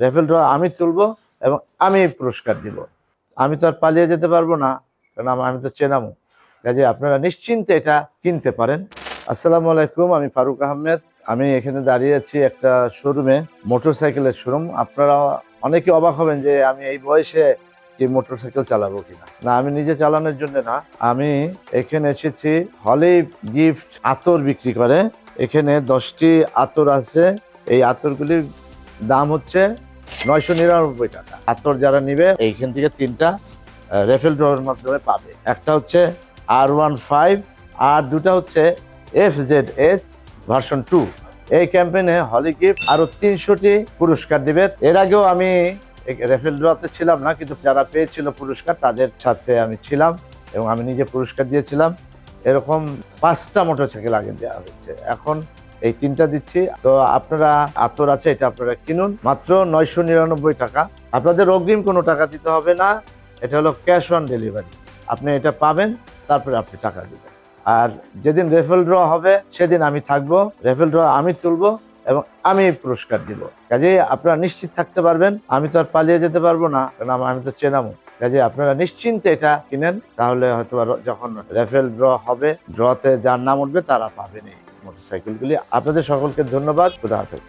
Raffle draw আমি তুলবো এবং আমি পুরস্কার দিব। আমি তো আর পালিয়ে যেতে পারব না, কারণ আম- তো চেনামো কাজে আপনারা নিশ্চিন্তে এটা কিনতে পারেন। আসসালামু আলাইকুম, আমি ফারুক আহমেদ। আমি এখানে দাঁড়িয়ে আছি একটা শোরুমে, মোটরসাইকেলের শোরুম। আপনারা অনেকে অবাক হবেন যে আমি এই বয়সে কি মোটরসাইকেল চালাবো কিনা। না, আমি নিজে চালানোর জন্য না। আমি এখানে এসেছি হলে গিফট আতর বিক্রি করে। এখানে দশটি আতর আছে। এই আতরগুলির দাম হচ্ছে নয়শো নিরানব্বই টাকা। আতর যারা নিবে, এইখান থেকে তিনটা রেফেল ড্রয়ের মাধ্যমে পাবে। একটা হচ্ছে আর ওয়ান ফাইভ, আর দুটা হচ্ছে F Z H version two. এই ক্যাম্পেইনে হলি গিফট আরও তিনশোটি পুরস্কার দিবে। এর আগেও আমি রেফেল ড্রতে ছিলাম না, কিন্তু যারা পেয়েছিল পুরস্কার, তাদের সাথে আমি ছিলাম এবং আমি নিজে পুরস্কার দিয়েছিলাম। এরকম পাঁচটা মোটরসাইকেল আগে দেওয়া হচ্ছে এখন এই তিনটা দিচ্ছি। তো আপনারা আতর আছে, এটা আপনারা কিনুন। মাত্র নয়শো নিরানব্বই টাকা। আপনাদের অগ্রিম কোনো টাকা দিতে হবে না। এটা হলো ক্যাশ অন ডেলিভারি। আপনি এটা পাবেন, তারপরে আপনি টাকা দিবেন। আর যেদিন রেফেল ড্র হবে, সেদিন আমি থাকব। রেফেল ড্র আমি তুলবো এবং আমি পুরস্কার দিব। কাজেই আপনারা নিশ্চিত থাকতে পারবেন, আমি তো আর পালিয়ে যেতে পারব না, কারণ আম- তো চেনামো। কাজে আপনারা নিশ্চিন্তে এটা কিনেন, তাহলে হয়তো যখন রেফেল ড্র হবে, ড্রতে যার নাম উঠবে, তারা পাবেন এই মোটরসাইকেলগুলি। আপনাদের সকলকে ধন্যবাদ। খুদা হাফেজ।